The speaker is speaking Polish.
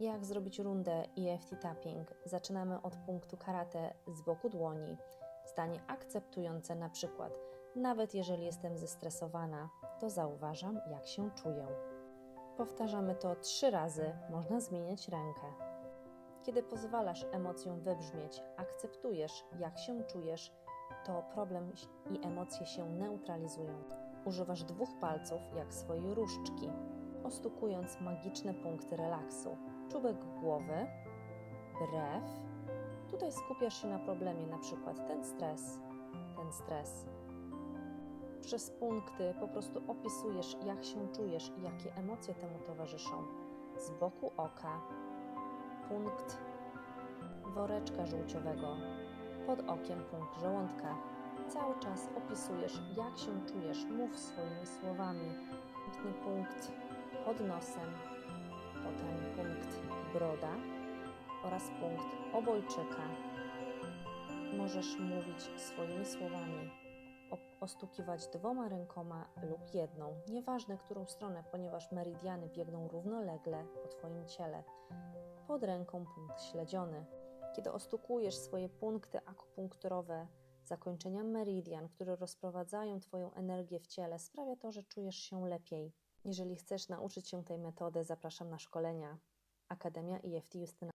Jak zrobić rundę EFT tapping? Zaczynamy od punktu karate z boku dłoni. Zdanie akceptujące na przykład nawet jeżeli jestem zestresowana, to zauważam, jak się czuję. Powtarzamy to trzy razy, można zmieniać rękę. Kiedy pozwalasz emocjom wybrzmieć, akceptujesz, jak się czujesz, to problem i emocje się neutralizują. Używasz dwóch palców jak swojej różdżki, ostukując magiczne punkty relaksu. Czubek głowy, brew. Tutaj skupiasz się na problemie, na przykład ten stres, ten stres. Przez punkty po prostu opisujesz, jak się czujesz i jakie emocje temu towarzyszą. Z boku oka, punkt woreczka żółciowego, pod okiem punkt żołądka. Cały czas opisujesz, jak się czujesz, mów swoimi słowami. Piękny punkt pod nosem, potem punkt broda oraz punkt obojczyka. Możesz mówić swoimi słowami, ostukiwać dwoma rękoma lub jedną, nieważne którą stronę, ponieważ meridiany biegną równolegle po Twoim ciele. Pod ręką punkt śledziony. Kiedy ostukujesz swoje punkty akupunkturowe, zakończenia meridian, które rozprowadzają Twoją energię w ciele, sprawia to, że czujesz się lepiej. Jeżeli chcesz nauczyć się tej metody, zapraszam na szkolenia. Akademia EFT Justyna.